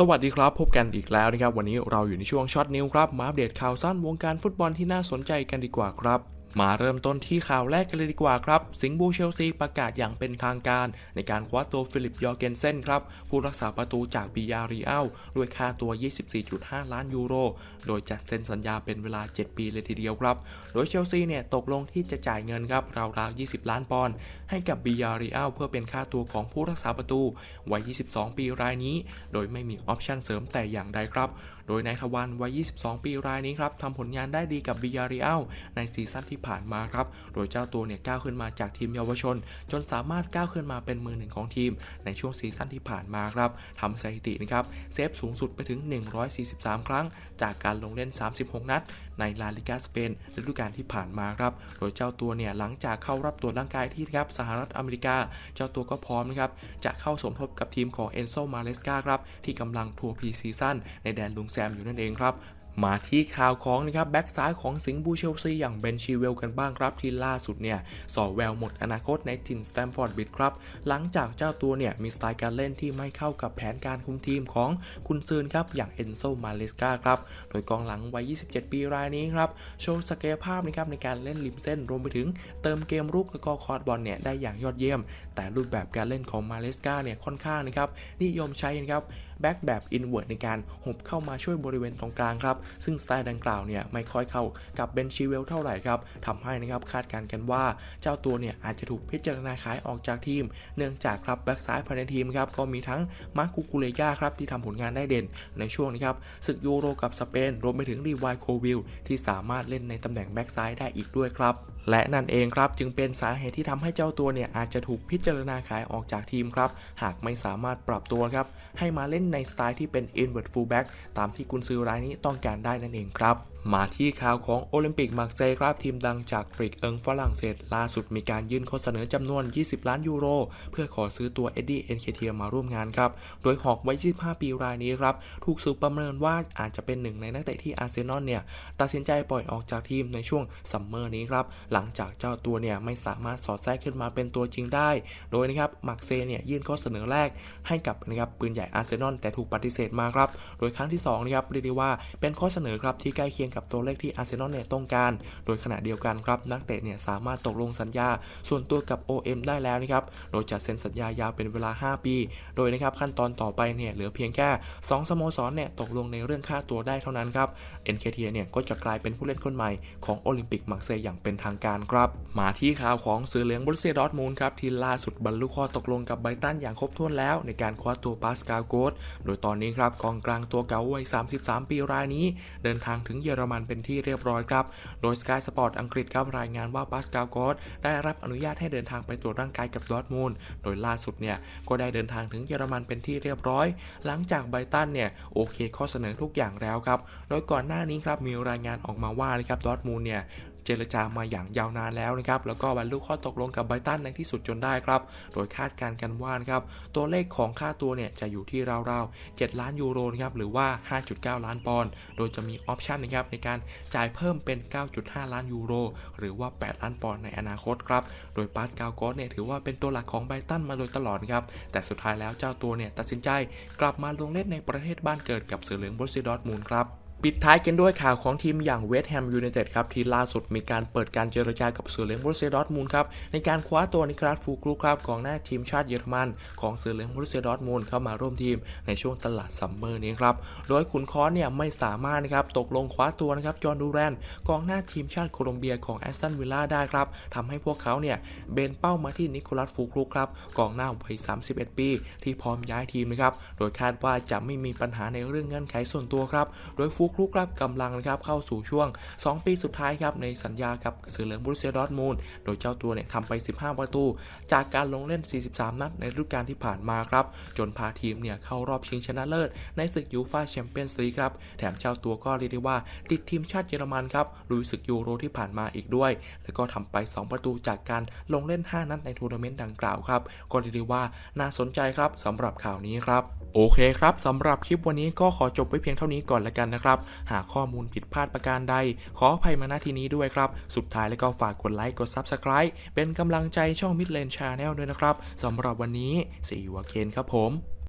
สวัสดีครับ พบกันอีกแล้วนะครับ วันนี้เราอยู่ในช่วงช็อตนิวครับ มาอัปเดตข่าวสั้นวงการฟุตบอลที่น่าสนใจกันดีกว่าครับ มาเริ่มต้นที่ข่าวแรกกันเลยดีกว่าครับ สิงห์บูเชลซีประกาศอย่างเป็นทางการ ในการคว้าตัวฟิลิปยอร์เกนเซนครับ ผู้รักษาประตูจากบียารีอัลด้วยค่าตัว 24.5 ล้านยูโร โดยจัดเซ็นสัญญาเป็นเวลา 7 ปีเลยทีเดียวครับ โดยเชลซีเนี่ยตกลงที่จะจ่ายเงินครับราวๆ 20 ล้านปอนด์ให้กับบียารีอัลเพื่อเป็นค่าตัวของผู้รักษาประตูวัย 22 ปีรายนี้ โดยไม่มีออปชั่นเสริมแต่อย่างใดครับ โดยนายทวันวัย 22 ปีรายนี้ครับทำผลงานได้ดีกับบียารีอัลในซีซั่นที่ผ่านมาครับ โดยเจ้าตัวเนี่ยก้าวขึ้นมาจากทีมเยาวชน จนสามารถก้าวขึ้นมาเป็นมือหนึ่งของทีม ในช่วงซีซั่นที่ผ่านมาครับทำสถิตินะครับเซฟสูงสุดไปถึง 143 ครั้ง จากการลงเล่น 36 นัด ในลาลิกาสเปนฤดูกาลที่ผ่านมาครับ โดยเจ้าตัวเนี่ยหลังจากเข้ารับตรวจร่างกายที่ครับสหรัฐอเมริกา เจ้าตัวก็พร้อมนะครับจะเข้าสมทบกับทีมของเอนโซมาเลสกาครับที่กำลังทัวร์พีซีซั่นในแดนลุงแซมอยู่นั่นเองครับ มาที่ข่าวของนะครับแบ็กซ้ายของสิงห์บูเชลซีอย่างเบนชีเวลกันบ้างครับ ที่ล่าสุดเนี่ยสอแววหมดอนาคตในถิ่นสแตมฟอร์ดบิดครับ หลังจากเจ้าตัวเนี่ยมีสไตล์การเล่นที่ไม่เข้ากับแผนการคุมทีมของคุณซืนครับอย่างเอนโซมาเลสกาครับโดยกองหลังวัย 27 ปีรายนี้ครับโชว์ศักยภาพนะครับในการเล่นริมเส้นรวมไปถึงเติมเกมรุกแล้วก็คอร์ดบอลเนี่ยได้อย่างยอดเยี่ยม แต่รูปแบบการเล่นของมาเลสกาเนี่ยค่อนข้างนะครับนิยมใช้นะครับ แบ็กแบบอินเว r ร์ในการหุบเข้ามาช่วยบริเวณตรงกลางครับ ซึ่งสไตล์ดังกล่าวเนี่ยไม่ค่อยเข้ากับเบนชิเวลเท่าไหร่ครับทำให้นะครับคาดการณ์กันว่าเจ้าตัวเนี่ยอาจจะถูกพิจารณาขายออกจากทีม เนื่องจากครับแบ็กซ้ายภายในทีมครับก็มีทั้งมาร์คุกุเลยาครับที่ทำผลงานได้เด่นในช่วงนี้ครับศึกยูโรกับสเปนรวมไปถึงรีวายโควิลที่สามารถเล่นในตำแหน่งแบ็กซ้ายได้อีกด้วยครับ และนั่นเองครับจึงเป็นสาเหตุที่ทำให้เจ้าตัวเนี่ยอาจจะถูกพิจารณาขายออกจากทีมครับหากไม่สามารถปรับตัวครับให้มาเล่นในสไตล์ที่เป็น invert fullback ตามที่กุนซือรายนี้ต้องการได้นั่นเองครับ มาที่ข่าวของโอลิมปิกมาร์เซ่ครับทีมดังจากปริกเอิงฝรั่งเศส ล่าสุดมีการยื่นข้อเสนอจำนวน 20 ล้านยูโร เพื่อขอซื้อตัวเอ็ดดี้เอ็นเคเทียมาร่วมงานครับ โดยหอกวัย25 ปีรายนี้ครับ ถูกสืบประเมินว่าอาจจะเป็นหนึ่งในนักเตะที่อาร์เซนอลเนี่ย ตัดสินใจปล่อยออกจากทีมในช่วงซัมเมอร์นี้ครับ หลังจากเจ้าตัวเนี่ยไม่สามารถสอดแทรกขึ้นมาเป็นตัวจริงได้ โดยนะครับมาร์เซเนี่ยยื่นข้อเสนอแรกให้กับนะครับปืนใหญ่อาร์เซนอลแต่ถูกปฏิเสธมาครับ โดยครั้งที่2นะครับเรียกได้ว่าเป็นข้อเสนอครับที่ใกล้เคียงกับตัวเลขที่อาร์เซนอลเนี่ยต้องการ โดยขณะเดียวกันครับนักเตะเนี่ยสามารถตกลงสัญญา ส่วนตัวกับ OM ได้แล้วนะครับ โดยจะเซ็นสัญญายาวเป็นเวลา 5 ปี โดยนะครับขั้นตอนต่อไปเนี่ยเหลือเพียงแค่ 2 สโมสรเนี่ยตกลงในเรื่องค่าตัวได้เท่านั้นครับ NKT เนี่ยก็จะกลายเป็นผู้เล่นคนใหม่ของโอลิมปิกมาร์เซย์อย่างเป็นทางการครับ มาที่ข่าวของสื่อเหลืองบรูเซียดอร์ทมูลครับที่ล่าสุดบรรลุข้อตกลงกับไบตันอย่างครบถ้วนแล้วในการคว้าตัวปาสกาโกสโดยตอนนี้ครับกองกลางตัวเก่าวัย 33 ปีรายนี้ เดินทางถึงเยอรมันเป็นที่เรียบร้อยครับ โดย Sky Sport อังกฤษครับรายงานว่าปาสกาลโกสได้รับอนุญาตให้เดินทางไปตรวจร่างกายกับดอทมูลโดยล่าสุดเนี่ยก็ได้เดินทางถึงเยอรมันเป็นที่เรียบร้อย หลังจากไบตันเนี่ยโอเคข้อเสนอทุกอย่างแล้วครับ โดยก่อนหน้านี้ครับมีรายงานออกมาว่านะครับดอทมูลเนี่ย เจรจามาอย่างยาวนานแล้วนะครับแล้วก็บรรลุข้อตกลงกับไบตันในที่สุดจนได้ครับ โดยคาดการณ์กันว่านะครับตัวเลขของค่าตัวเนี่ยจะอยู่ที่ราวๆ 7 ล้านยูโรนะครับหรือว่า 5.9 ล้านปอนด์โดยจะมีออปชันนะครับในการจ่ายเพิ่มเป็น 9.5 ล้านยูโรหรือว่า 8 ล้านปอนด์ในอนาคตครับโดยปาสกาลโกสเนี่ยถือว่าเป็นตัวหลักของไบตันมาโดยตลอดครับแต่สุดท้ายแล้วเจ้าตัวเนี่ยตัดสินใจกลับมาลงเล่นในประเทศบ้านเกิดกับเสือเหลืองบรซีดอร์มูลครับ ปิดท้ายกันด้วยข่าวของทีมอย่างเวสต์แฮมยูไนเต็ดครับ ที่ล่าสุดมีการเปิดการเจรจากับเสือเหลืองบรูเซดอร์มูลครับ ในการคว้าตัวนิคลัสฟูกรูครับกองหน้าทีมชาติเยอรมันของเสือเหลืองบรูเซดอร์มูลเข้ามาร่วมทีมในช่วงตลาดซัมเมอร์นี้ครับ โดยขุนคอนเนี่ยไม่สามารถนะครับตกลงคว้าตัวนะครับจอห์นดูแรนกองหน้าทีมชาติโคลอมเบียของแอสตันวิลล่าได้ครับทำให้พวกเขาเนี่ยเบนเป้ามาที่นิโคลัสฟูกรูครับกองหน้าวัย 31 ปี ที่พร้อมย้ายทีมนะครับโดยคาดว่าจะไม่มีปัญหาในเรื่องเงื่อนไขส่วนตัวครับโดยฟูกรูครับกำลังนะครับเข้าสู่ช่วง 2 ปีสุดท้ายครับในสัญญากับเสือเหลืองบรูเซียดอร์ทมูลโดยเจ้าตัวเนี่ยทำไป 15 ประตู จากการลงเล่น 43 นัดในฤดูกาลที่ผ่านมาครับ จนพาทีมเนี่ยเข้ารอบชิงชนะเลิศ ในศึกยูฟ่าแชมเปี้ยนส์ลีกครับ แถมเจ้าตัวก็เรียกได้ว่า ติดทีมชาติเยอรมันครับลุยศึกยูโรที่ผ่านมาอีกด้วย แล้วก็ทำไป 2 ประตูจากการลงเล่น 5 นัดในทัวร์นาเมนต์ดังกล่าวครับก็เรียกได้ว่าน่าสนใจครับสำหรับข่าวนี้ครับโอเคครับสำหรับคลิปวันนี้ก็ขอจบไว้เพียงเท่านี้ก่อนละกันนะครับหากข้อมูลผิดพลาดประการใด ขออภัยมาณที่นี้ด้วยครับ สุดท้ายแล้วก็ฝากกดไลค์ กด Subscribe เป็นกำลังใจช่อง Midland Channel ด้วยนะครับสำหรับวันนี้สีวัวเคนครับผม